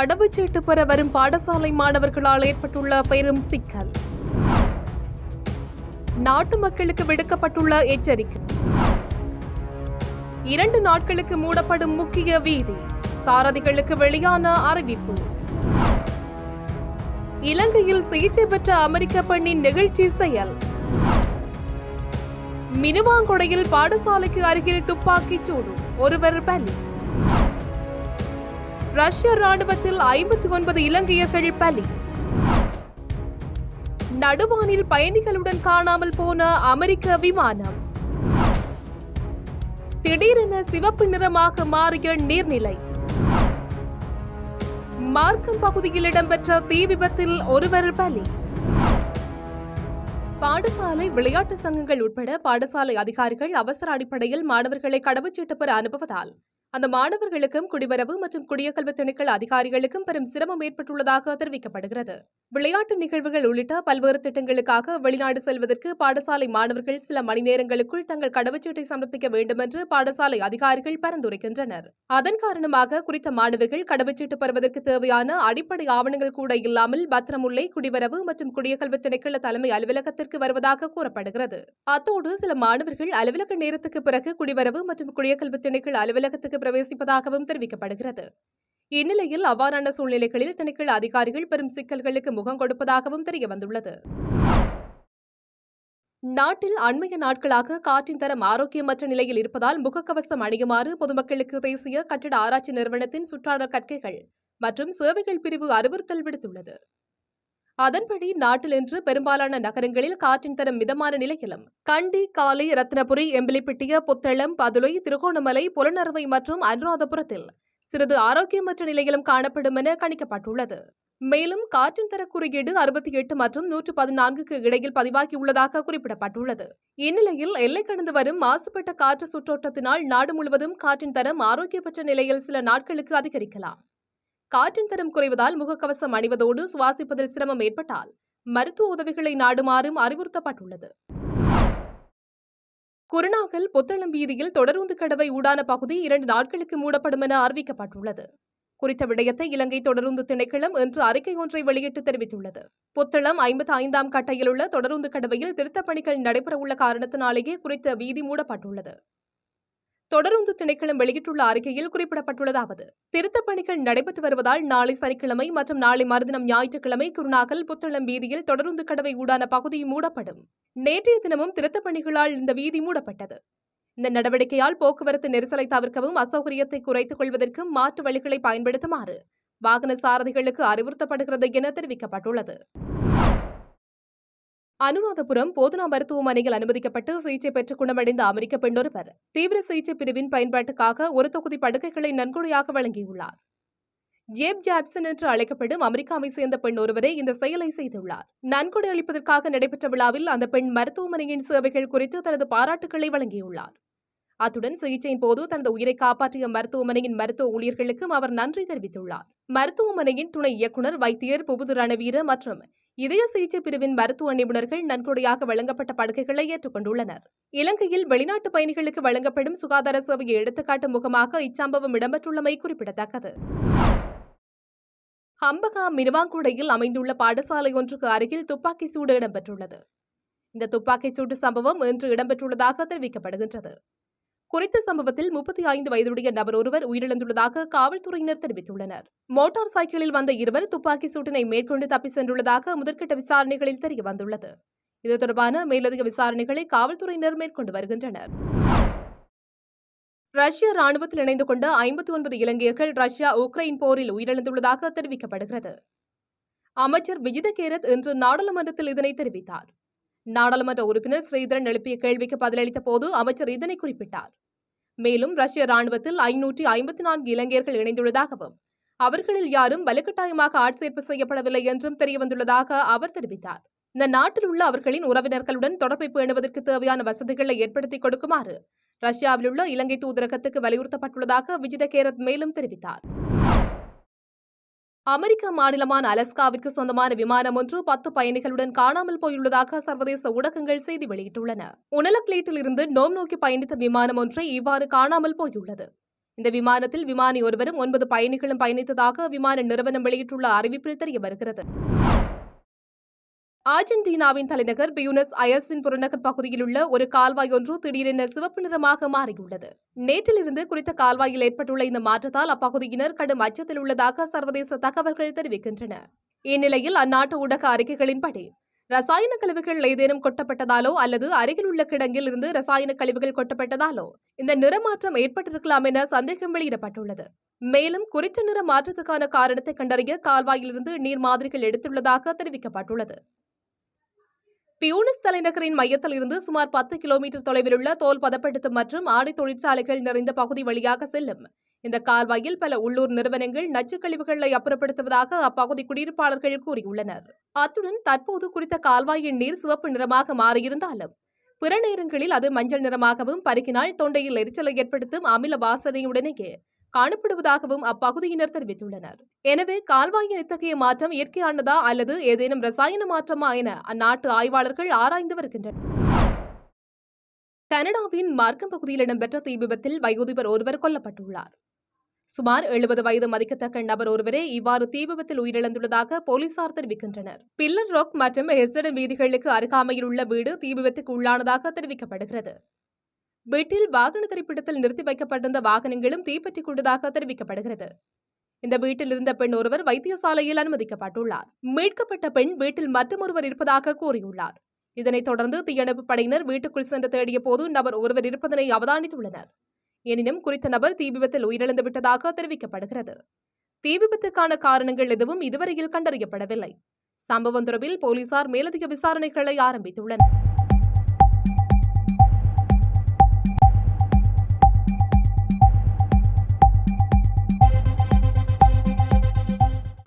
கடவுச்சீட்டு பெற வரும் பாடசாலை மாணவர்களால் ஏற்பட்டுள்ள பெரும் சிக்கல். நாட்டு மக்களுக்கு விடுக்கப்பட்டுள்ள எச்சரிக்கை. இரண்டு நாட்களுக்கு மூடப்படும் முக்கிய வீதி. சாரதிகளுக்கு வெளியான அறிவிப்பு. இலங்கையில் சிகிச்சை பெற்ற அமெரிக்க பெண்ணின் நிகழ்ச்சி செயல். மினுவாங்கொடையில் பாடசாலைக்கு அருகில் துப்பாக்கிச் சூடு. ஒருவர் பலி. ரஷ்ய ராணுவத்தில் ஐம்பத்தி ஒன்பது இலங்கையர்கள் பலி. நடுவானில் பயணிகளுடன் காணாமல் போன அமெரிக்க விமானம். திடீரென சிவப்பு நிறமாக மாறிய நீர்நிலை. மார்க்கம் பகுதியில் இடம்பெற்ற தீ விபத்தில் ஒருவர் பலி. பாடசாலை விளையாட்டு சங்கங்கள் உட்பட பாடசாலை அதிகாரிகள் அவசர அடிப்படையில் மாணவர்களை கடவுச்சீட்டு பெற அனுப்புவதால் அந்த மாணவர்களுக்கும் குடிவரவு மற்றும் குடியகல்வி திணைக்கள அதிகாரிகளுக்கும் பெரும் சிரமம் ஏற்பட்டுள்ளதாக தெரிவிக்கப்படுகிறது. விளையாட்டு நிகழ்வுகள் உள்ளிட்ட பல்வேறு திட்டங்களுக்காக வெளிநாடு செல்வதற்கு பாடசாலை மாணவர்கள் சில மணி நேரங்களுக்குள் தங்கள் கடவுச்சீட்டை சமர்ப்பிக்க வேண்டும் என்று பாடசாலை அதிகாரிகள் பரிந்துரைக்கின்றனர். அதன் காரணமாக குறித்த மாணவர்கள் கடவுச்சீட்டு பெறுவதற்கு தேவையான அடிப்படை ஆவணங்கள் கூட இல்லாமல் பத்திரமுல்லை குடிவரவு மற்றும் குடியகல்வி திணைக்கள தலைமை அலுவலகத்திற்கு வருவதாக கூறப்படுகிறது. அத்தோடு சில மாணவர்கள் அலுவலக நேரத்துக்கு பிறகு குடிவரவு மற்றும் குடியகல்வி திணைக்கள அலுவலகத்துக்கு பிரவேசிப்பதாகவும் தெரிவிக்கப்படுகிறது. இந்நிலையில் அவ்வாறான சூழ்நிலைகளில் திணைக்கள அதிகாரிகள் பெரும் சிக்கல்களுக்கு முகம் கொடுப்பதாகவும் தெரியவந்துள்ளது. நாட்டில் அண்மைய நாட்களாக காற்றின் தரம் ஆரோக்கியமற்ற நிலையில் இருப்பதால் முகக்கவசம் அணியுமாறு பொதுமக்களுக்கு தேசிய கட்டிட ஆராய்ச்சி நிறுவனத்தின் சுற்றாடல் கற்கைகள் மற்றும் சேவைகள் பிரிவு அறிவுறுத்தல் விடுத்துள்ளது. அதன்படி நாட்டில் இன்று பெரும்பாலான நகரங்களில் காற்றின் தரம் மிதமான நிலையிலும். கண்டி காலை ரத்னபுரி எம்பிலிப்பிட்டிய புத்தளம் பதுளை திருகோணமலை புலனறுவை மற்றும் அனுராதபுரத்தில் சிறிது ஆரோக்கியமற்ற நிலையிலும் காணப்படும் என கணிக்கப்பட்டுள்ளது. மேலும் காற்றின் தர குறியீடு அறுபத்தி எட்டு மற்றும் நூற்று பதினான்குக்கு இடையில் பதிவாகியுள்ளதாக குறிப்பிடப்பட்டுள்ளது. இந்நிலையில் எல்லை கடந்து வரும் மாசுபட்ட காற்று சுற்றோட்டத்தினால் நாடு முழுவதும் காற்றின் தரம் ஆரோக்கியமற்ற நிலையில் சில நாட்களுக்கு அதிகரிக்கலாம். காற்றின் தரம் குறைவதால் முகக்கவசம் அணிவதோடு சுவாசிப்பதில் சிரமம் ஏற்பட்டால் மருத்துவ உதவிகளை நாடுமாறும் அறிவுறுத்தப்பட்டுள்ளது. குருநாகல் புத்தளம் வீதியில் தொடருந்து கடவை ஊடான பகுதி இரண்டு நாட்களுக்கு மூடப்படும் என அறிவிக்கப்பட்டுள்ளது. குறித்த விடயத்தை இலங்கை தொடருந்து திணைக்களம் இன்று அறிக்கை ஒன்றை வெளியிட்டு தெரிவித்துள்ளது. புத்தளம் ஐம்பத்தி ஐந்தாம் கட்டையில் உள்ள தொடருந்து கடவையில் திருத்தப் பணிகள் நடைபெறவுள்ள காரணத்தினாலேயே குறித்த வீதி மூடப்பட்டுள்ளது. தொடருந்து திணைக்களம் வெளியிட்டுள்ள அறிக்கையில் குறிப்பிடப்பட்டுள்ளதாவது திருத்தப் பணிகள் நடைபெற்று வருவதால் நாளை சனிக்கிழமை மற்றும் நாளை மறுதினம் ஞாயிற்றுக்கிழமை குருநாகல் புத்தளம் வீதியில் தொடருந்து கடவை ஊடான பகுதி மூடப்படும். நேற்றைய தினமும் திருத்தப் பணிகளால் இந்த வீதி மூடப்பட்டது. இந்த நடவடிக்கையால் போக்குவரத்து நெரிசலை தவிர்க்கவும் அசௌகரியத்தை குறைத்துக் கொள்வதற்கும் மாற்று வழிகளை பயன்படுத்துமாறு வாகன சாரதிகளுக்கு அறிவுறுத்தப்படுகிறது என தெரிவிக்கப்பட்டுள்ளது. அனுராதபுரம் போதனா மருத்துவமனையில் அனுமதிக்கப்பட்டு சிகிச்சை பெற்று குணமடைந்த அமெரிக்க பெண்ணொருவர் தீவிர சிகிச்சை பிரிவின் பயன்பாட்டுக்காக ஒரு தொகுதி படுக்கைகளை நன்கொடையாக வழங்கியுள்ளார். ஜேப் ஜாப்சன் என்று அழைக்கப்படும் அமெரிக்காவை சேர்ந்த பெண் ஒருவரே இந்த செயலை செய்துள்ளார். நன்கொடை அளிப்பதற்காக நடைபெற்ற விழாவில் அந்த பெண் மருத்துவமனையின் சேவைகள் குறித்து தனது பாராட்டுகளை வழங்கியுள்ளார். அத்துடன் சிகிச்சையின் போது தனது உயிரை காப்பாற்றிய மருத்துவமனையின் மருத்துவ ஊழியர்களுக்கும் அவர் நன்றி தெரிவித்துள்ளார். மருத்துவமனையின் துணை இயக்குநர் வைத்தியர் புபுது ரணவீர மற்றும் இதய சிகிச்சை பிரிவின் மருத்துவ நிபுணர்கள் நன்கொடையாக வழங்கப்பட்ட படுக்கைகளை ஏற்றுக்கொண்டுள்ளனர். இலங்கையில் வெளிநாட்டு பயணிகளுக்கு வழங்கப்படும் சுகாதார சேவையை எடுத்துக்காட்டு முகமாக இச்சம்பவம் இடம்பெற்றுள்ளமை குறிப்பிடத்தக்கது. ஹம்பகா மினுவாங்குடையில் அமைந்துள்ள பாடசாலை ஒன்றுக்கு அருகில் துப்பாக்கி சூடு இடம்பெற்றுள்ளது. இந்த துப்பாக்கிச் சூடு சம்பவம் இன்று இடம்பெற்றுள்ளதாக தெரிவிக்கப்படுகின்றது. குறித்த சம்பவத்தில் முப்பத்தி ஐந்து வயதுடைய நபர் ஒருவர் உயிரிழந்துள்ளதாக காவல்துறையினர் தெரிவித்துள்ளனர். மோட்டார் சைக்கிளில் வந்த இருவர் துப்பாக்கி சூட்டினை மேற்கொண்டு தப்பி சென்றுள்ளதாக முதற்கட்ட விசாரணைகளில் தெரிய வந்துள்ளது இது தொடர்பான மேலதிக விசாரணைகளை காவல்துறையினர் மேற்கொண்டு வருகின்றனர். ரஷ்ய ராணுவத்தில் இணைந்து கொண்ட ஐம்பத்தி ஒன்பது இலங்கையர்கள் ரஷ்யா உக்ரைன் போரில் உயிரிழந்துள்ளதாக தெரிவிக்கப்படுகிறது. அமைச்சர் விஜித கேரத் இன்று நாடாளுமன்றத்தில் இதனை தெரிவித்தார். நாடாளுமன்ற உறுப்பினர் ஸ்ரீதரன் எழுப்பிய கேள்விக்கு பதிலளித்த போது அமைச்சர் இதனை குறிப்பிட்டார். மேலும் ரஷ்ய ராணுவத்தில் ஐநூற்றி ஐம்பத்தி நான்கு இளைஞர்கள் இணைந்துள்ளதாகவும் அவர்களில் யாரும் வலுக்கட்டாயமாக ஆட்சேர்ப்பு செய்யப்படவில்லை என்றும் தெரியவந்துள்ளதாக அவர் தெரிவித்தார். இந்த நாட்டில் உள்ள அவர்களின் உறவினர்களுடன் தொடர்பை பேணுவதற்கு தேவையான வசதிகளை ஏற்படுத்திக் கொடுக்குமாறு ரஷ்யாவில் உள்ள இலங்கை தூதரகத்துக்கு வலியுறுத்தப்பட்டுள்ளதாக விஜித கேரத் மேலும் தெரிவித்தார். அமெரிக்க மாநிலமான அலஸ்காவிற்கு சொந்தமான விமானம் ஒன்று பத்து பயணிகளுடன் காணாமல் போயுள்ளதாக சர்வதேச ஊடகங்கள் செய்தி வெளியிட்டுள்ளன. உணலக்லேட்டில் இருந்து நோம் நோக்கி பயணித்த விமானம் ஒன்றை இவ்வாறு காணாமல் போயுள்ளது. இந்த விமானத்தில் விமானி ஒருவரும் ஒன்பது பயணிகளும் பயணித்ததாக விமான நிறுவனம் வெளியிட்டுள்ள அறிவிப்பில் தெரிய வருகிறது அர்ஜென்டினாவின் தலைநகர் பியூனஸ் அயர்ஸின் புறநகர் பகுதியில் உள்ள ஒரு கால்வாய் ஒன்று திடீரென சிவப்பு நிறமாக மாறியுள்ளது. நேற்றிலிருந்து குறித்த கால்வாயில் ஏற்பட்டுள்ள இந்த மாற்றத்தால் அப்பகுதியினர் கடும் அச்சத்தில் உள்ளதாக சர்வதேச தகவல்கள் தெரிவிக்கின்றன. இந்நிலையில் அந்நாட்டு ஊடக அறிக்கைகளின்படி ரசாயன கழிவுகள் ஏதேனும் கொட்டப்பட்டதாலோ அல்லது அருகில் உள்ள கிடங்கில் இருந்து ரசாயன கழிவுகள் கொட்டப்பட்டதாலோ இந்த நிறமாற்றம் ஏற்பட்டிருக்கலாம் என சந்தேகம் வெளியிடப்பட்டுள்ளது. மேலும் குறித்த நிற மாற்றத்துக்கான காரணத்தை கண்டறிய கால்வாயிலிருந்து நீர் மாதிரிகள் எடுத்துள்ளதாக தெரிவிக்கப்பட்டுள்ளது. பியூனிஸ் தலைநகரின் மையத்தில் இருந்து சுமார் பத்து கிலோமீட்டர் தொலைவில் உள்ள தோல் பதப்படுத்தும் மற்றும் ஆடை தொழிற்சாலைகள் நிறைந்த பகுதி வழியாக செல்லும். இந்த கால்வாயில் பல உள்ளூர் நிறுவனங்கள் நச்சுக் கழிவுகளை அப்புறப்படுத்துவதாக அப்பகுதி குடியிருப்பாளர்கள் கூறியுள்ளனர். அத்துடன் தற்போது குறித்த கால்வாயின் நீர் சிவப்பு நிறமாக மாறியிருந்தாலும் பிற நேரங்களில் அது மஞ்சள் நிறமாகவும் பருகினால் தொண்டையில் எரிச்சலை ஏற்படுத்தும் அமில வாசனையுடனேயே காணப்படுவதாகவும் அப்பகுதியினர் தெரிவித்துள்ளனர். எனவே கால்வாயின் இத்தகைய மாற்றம் இயற்கையானதா அல்லது ஏதேனும் ரசாயன மாற்றமா என அந்நாட்டு ஆய்வாளர்கள் ஆராய்ந்து வருகின்றனர். கனடாவின் மார்க்கம் பகுதியில் இடம்பெற்ற தீ விபத்தில் வயோதிபர் ஒருவர் கொல்லப்பட்டுள்ளார். சுமார் எழுபது வயது மதிக்கத்தக்க நபர் ஒருவரே இவ்வாறு தீ விபத்தில் உயிரிழந்துள்ளதாக போலீசார் தெரிவிக்கின்றனர். பில்லர் ராக் மற்றும் ஹெஸ்டன் வீதிகளுக்கு அருகாமையில் உள்ள வீடு தீ விபத்துக்கு உள்ளானதாக தெரிவிக்கப்படுகிறது. வீட்டில் வாகன திரைப்படத்தில் நிறுத்தி வைக்கப்பட்டிருந்த வாகனங்களும் தீப்பற்றிக் கொண்டதாக தெரிவிக்கப்படுகிறது. இந்த வீட்டில் இருந்த பெண் ஒருவர் வைத்தியசாலையில் அனுமதிக்கப்பட்டுள்ளார். மீட்கப்பட்ட பெண் வீட்டில் மற்றொருவர் இருப்பதாக கூறியுள்ளார். இதனைத் தொடர்ந்து தீயணைப்பு படையினர் வீட்டுக்குள் சென்று தேடிய போது நபர் ஒருவர் இருப்பதனை அவதானித்துள்ளனர். எனினும் குறித்த நபர் தீ விபத்தில் உயிரிழந்து விட்டதாக தெரிவிக்கப்படுகிறது. தீ விபத்துக்கான காரணங்கள் எதுவும் இதுவரையில் கண்டறியப்படவில்லை. சம்பவம் தொடர்பில் போலீசார் மேலதிக விசாரணைகளை ஆரம்பித்துள்ளனர்.